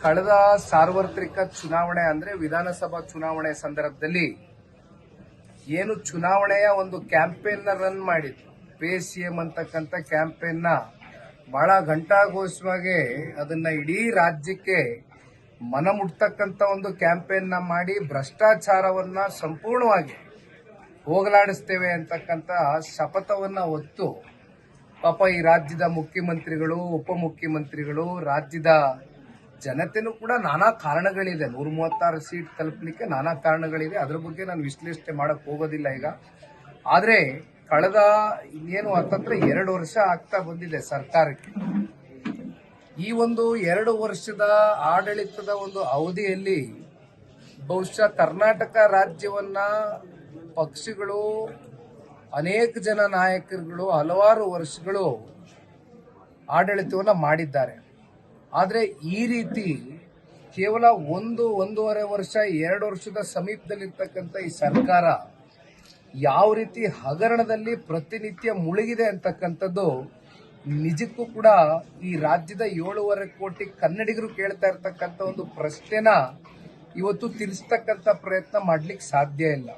ಕಳೆದ ಸಾರ್ವತ್ರಿಕ ಚುನಾವಣೆ ಅಂದ್ರೆ ವಿಧಾನಸಭಾ ಚುನಾವಣೆ ಸಂದರ್ಭದಲ್ಲಿ ಏನು ಚುನಾವಣೆಯ ಒಂದು ಕ್ಯಾಂಪೇನ್ನ ರನ್ ಮಾಡಿತ್ತು ಪೇ ಸಿ ಎಂ ಅಂತಕ್ಕಂಥ ಕ್ಯಾಂಪೇನ್ನ ಬಹಳ ಘಂಟಾಘೋಷವಾಗಿ ಅದನ್ನ ಇಡೀ ರಾಜ್ಯಕ್ಕೆ ಮನ ಮುಟ್ತಕ್ಕಂಥ ಒಂದು ಕ್ಯಾಂಪೇನ್ನ ಮಾಡಿ ಭ್ರಷ್ಟಾಚಾರವನ್ನ ಸಂಪೂರ್ಣವಾಗಿ ಹೋಗಲಾಡಿಸ್ತೇವೆ ಅಂತಕ್ಕಂಥ ಶಪಥವನ್ನ ಹೊತ್ತು ಪಾಪ ಈ ರಾಜ್ಯದ ಮುಖ್ಯಮಂತ್ರಿಗಳು, ಉಪಮುಖ್ಯಮಂತ್ರಿಗಳು, ರಾಜ್ಯದ ಜನತೆನೂ ಕೂಡ ನಾನಾ ಕಾರಣಗಳಿದೆ. ನೂರ ಮೂವತ್ತಾರು ಸೀಟ್ ತಲುಪಲಿಕ್ಕೆ ನಾನಾ ಕಾರಣಗಳಿದೆ. ಅದ್ರ ಬಗ್ಗೆ ನಾನು ವಿಶ್ಲೇಷಣೆ ಮಾಡಕ್ ಹೋಗೋದಿಲ್ಲ ಈಗ. ಆದ್ರೆ ಕಳೆದ ಇನ್ನೇನು ಅಂತಂದ್ರೆ ಎರಡು ವರ್ಷ ಆಗ್ತಾ ಬಂದಿದೆ ಸರ್ಕಾರಕ್ಕೆ. ಈ ಒಂದು ಎರಡು ವರ್ಷದ ಆಡಳಿತದ ಒಂದು ಅವಧಿಯಲ್ಲಿ ಬಹುಶಃ ಕರ್ನಾಟಕ ರಾಜ್ಯವನ್ನ ಪಕ್ಷಗಳು, ಅನೇಕ ಜನ ನಾಯಕರುಗಳು ಹಲವಾರು ವರ್ಷಗಳು ಆಡಳಿತವನ್ನ ಮಾಡಿದ್ದಾರೆ. ಆದರೆ ಈ ರೀತಿ ಕೇವಲ ಒಂದು ಒಂದೂವರೆ ವರ್ಷ, ಎರಡು ವರ್ಷದ ಸಮೀಪದಲ್ಲಿರ್ತಕ್ಕಂಥ ಈ ಸರ್ಕಾರ ಯಾವ ರೀತಿ ಹಗರಣದಲ್ಲಿ ಪ್ರತಿನಿತ್ಯ ಮುಳುಗಿದೆ ಅಂತಕ್ಕಂಥದ್ದು ನಿಜಕ್ಕೂ ಕೂಡ ಈ ರಾಜ್ಯದ ಏಳೂವರೆ ಕೋಟಿ ಕನ್ನಡಿಗರು ಕೇಳ್ತಾ ಇರ್ತಕ್ಕಂಥ ಒಂದು ಪ್ರಶ್ನೆನ ಇವತ್ತು ತಿಳಿಸ್ತಕ್ಕಂಥ ಪ್ರಯತ್ನ ಮಾಡ್ಲಿಕ್ಕೆ ಸಾಧ್ಯ ಇಲ್ಲ.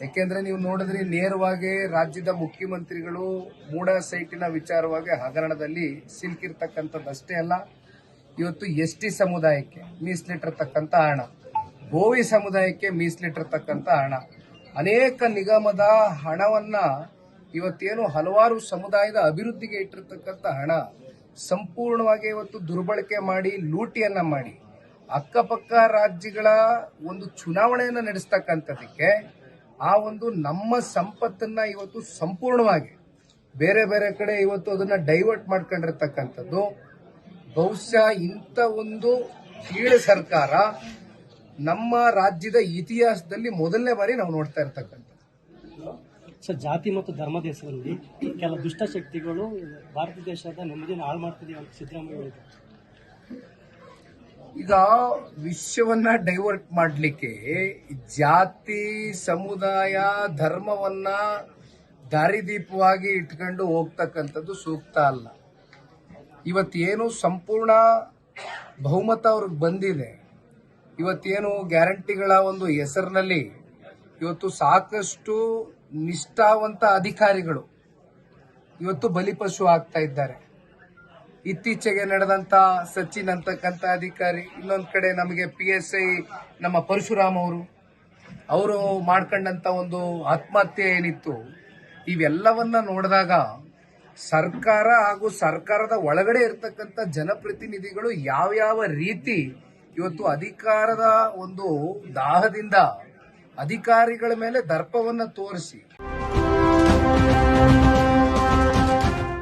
ಯಾಕೆಂದ್ರೆ ನೀವು ನೋಡಿದ್ರೆ ನೇರವಾಗಿ ರಾಜ್ಯದ ಮುಖ್ಯಮಂತ್ರಿಗಳು ಮೂಡ ಸೈಟಿನ ವಿಚಾರವಾಗಿ ಹಗರಣದಲ್ಲಿ ಸಿಲ್ಕಿರ್ತಕ್ಕಂಥದ್ದಷ್ಟೇ ಅಲ್ಲ, ಇವತ್ತು ಎಸ್ ಟಿ ಸಮುದಾಯಕ್ಕೆ ಮೀಸಲಿಟ್ಟಿರ್ತಕ್ಕಂಥ ಹಣ, ಗೋವಿ ಸಮುದಾಯಕ್ಕೆ ಮೀಸಲಿಟ್ಟಿರ್ತಕ್ಕಂಥ ಹಣ, ಅನೇಕ ನಿಗಮದ ಹಣವನ್ನ ಇವತ್ತೇನು ಹಲವಾರು ಸಮುದಾಯದ ಅಭಿವೃದ್ಧಿಗೆ ಇಟ್ಟಿರ್ತಕ್ಕಂಥ ಹಣ, ಸಂಪೂರ್ಣವಾಗಿ ಇವತ್ತು ದುರ್ಬಳಕೆ ಮಾಡಿ ಲೂಟಿಯನ್ನ ಮಾಡಿ, ಅಕ್ಕಪಕ್ಕ ರಾಜ್ಯಗಳ ಒಂದು ಚುನಾವಣೆಯನ್ನು ನಡೆಸ್ತಕ್ಕಂಥದಕ್ಕೆ ಆ ಒಂದು ನಮ್ಮ ಸಂಪತ್ತನ್ನ ಇವತ್ತು ಸಂಪೂರ್ಣವಾಗಿ ಬೇರೆ ಬೇರೆ ಕಡೆ ಇವತ್ತು ಅದನ್ನ ಡೈವರ್ಟ್ ಮಾಡ್ಕೊಂಡಿರ್ತಕ್ಕಂಥದ್ದು. ಬಹುಶಃ ಇಂಥ ಒಂದು ಕೀಳು ಸರ್ಕಾರ ನಮ್ಮ ರಾಜ್ಯದ ಇತಿಹಾಸದಲ್ಲಿ ಮೊದಲನೇ ಬಾರಿ ನಾವು ನೋಡ್ತಾ ಇರ್ತಕ್ಕಂಥ ಸರ್, ಜಾತಿ ಮತ್ತು ಧರ್ಮ ದೇಶದಲ್ಲಿ ಕೆಲ ದುಷ್ಟಶಕ್ತಿಗಳು ಭಾರತ ದೇಶದ ನೆಮ್ಮದಿಯನ್ನು ಹಾಳು ಮಾಡ್ತಿದೆ ಅಂತ ಸಿದ್ದರಾಮಯ್ಯ ಹೇಳಿದ್ರು. ಈಗ ವಿಶ್ವವನ್ನ ಡೈವರ್ಟ್ ಮಾಡಲಿಕ್ಕೆ ಜಾತಿ, ಸಮುದಾಯ, ಧರ್ಮವನ್ನ ದಾರಿದೀಪವಾಗಿ ಇಟ್ಕೊಂಡು ಹೋಗ್ತಕ್ಕಂಥದ್ದು ಸೂಕ್ತ ಅಲ್ಲ. ಇವತ್ತೇನು ಸಂಪೂರ್ಣ ಬಹುಮತ ಅವ್ರಿಗೆ ಬಂದಿದೆ. ಇವತ್ತೇನು ಗ್ಯಾರಂಟಿಗಳ ಒಂದು ಹೆಸರಿನಲ್ಲಿ ಇವತ್ತು ಸಾಕಷ್ಟು ನಿಷ್ಠಾವಂತ ಅಧಿಕಾರಿಗಳು ಇವತ್ತು ಬಲಿಪಶು ಆಗ್ತಾ ಇದ್ದಾರೆ. ಇತ್ತೀಚೆಗೆ ನಡೆದಂತ ಸಚಿನ್ ಅಂತಕ್ಕಂಥ ಅಧಿಕಾರಿ, ಇನ್ನೊಂದು ಕಡೆ ನಮಗೆ ಪಿ ಎಸ್ ಐ ನಮ್ಮ ಪರಶುರಾಮ್ ಅವರು. ಅವರು ಮಾಡ್ಕೊಂಡಂತ ಒಂದು ಆತ್ಮಹತ್ಯೆ ಏನಿತ್ತು, ಇವೆಲ್ಲವನ್ನ ನೋಡಿದಾಗ ಸರ್ಕಾರ ಹಾಗೂ ಸರ್ಕಾರದ ಒಳಗಡೆ ಇರತಕ್ಕಂಥ ಜನಪ್ರತಿನಿಧಿಗಳು ಯಾವ್ಯಾವ ರೀತಿ ಇವತ್ತು ಅಧಿಕಾರದ ಒಂದು ದಾಹದಿಂದ ಅಧಿಕಾರಿಗಳ ಮೇಲೆ ದರ್ಪವನ್ನ ತೋರಿಸಿ.